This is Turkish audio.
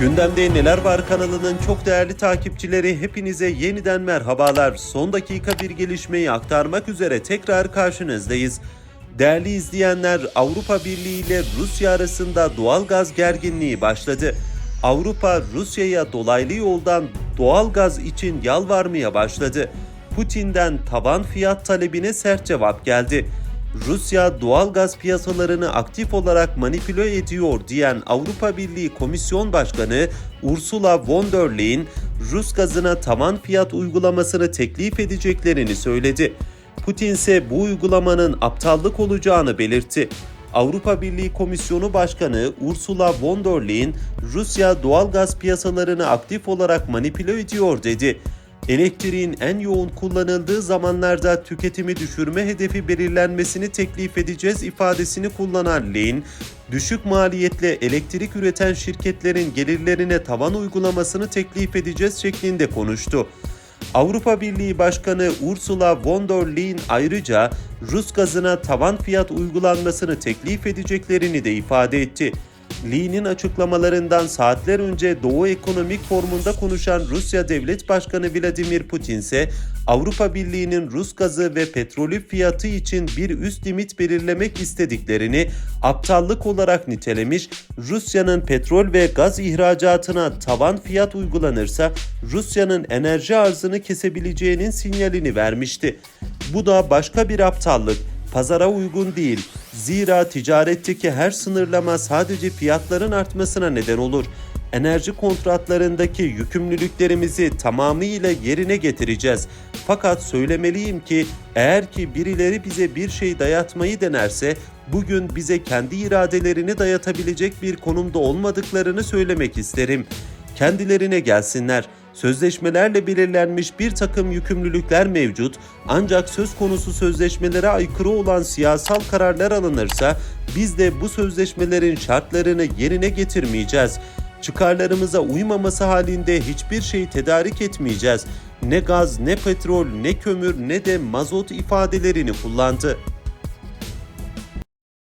Gündemde Neler Var kanalının çok değerli takipçileri hepinize yeniden merhabalar. Son dakika bir gelişmeyi aktarmak üzere tekrar karşınızdayız. Değerli izleyenler Avrupa Birliği ile Rusya arasında doğal gaz gerginliği başladı. Avrupa Rusya'ya dolaylı yoldan doğal gaz için yalvarmaya başladı. Putin'den taban fiyat talebine sert cevap geldi. Rusya doğal gaz piyasalarını aktif olarak manipüle ediyor diyen Avrupa Birliği Komisyon Başkanı Ursula von der Leyen, Rus gazına tavan fiyat uygulamasını teklif edeceklerini söyledi. Putin ise bu uygulamanın aptallık olacağını belirtti. Avrupa Birliği Komisyonu Başkanı Ursula von der Leyen, Rusya doğal gaz piyasalarını aktif olarak manipüle ediyor dedi. Elektriğin en yoğun kullanıldığı zamanlarda tüketimi düşürme hedefi belirlenmesini teklif edeceğiz ifadesini kullanan Leyin, düşük maliyetli elektrik üreten şirketlerin gelirlerine tavan uygulamasını teklif edeceğiz şeklinde konuştu. Avrupa Birliği Başkanı Ursula von der Leyen ayrıca Rus gazına tavan fiyat uygulanmasını teklif edeceklerini de ifade etti. Lee'nin açıklamalarından saatler önce Doğu Ekonomik Forumu'nda konuşan Rusya Devlet Başkanı Vladimir Putin ise Avrupa Birliği'nin Rus gazı ve petrolü fiyatı için bir üst limit belirlemek istediklerini aptallık olarak nitelemiş, Rusya'nın petrol ve gaz ihracatına tavan fiyat uygulanırsa Rusya'nın enerji arzını kesebileceğinin sinyalini vermişti. Bu da başka bir aptallık pazara uygun değil. Zira ticaretteki her sınırlama sadece fiyatların artmasına neden olur. Enerji kontratlarındaki yükümlülüklerimizi tamamıyla yerine getireceğiz. Fakat söylemeliyim ki eğer ki birileri bize bir şey dayatmayı denerse bugün bize kendi iradelerini dayatabilecek bir konumda olmadıklarını söylemek isterim. Kendilerine gelsinler. Sözleşmelerle belirlenmiş bir takım yükümlülükler mevcut ancak söz konusu sözleşmelere aykırı olan siyasal kararlar alınırsa biz de bu sözleşmelerin şartlarını yerine getirmeyeceğiz. Çıkarlarımıza uymaması halinde hiçbir şey tedarik etmeyeceğiz. Ne gaz, ne petrol, ne kömür, ne de mazot ifadelerini kullandı.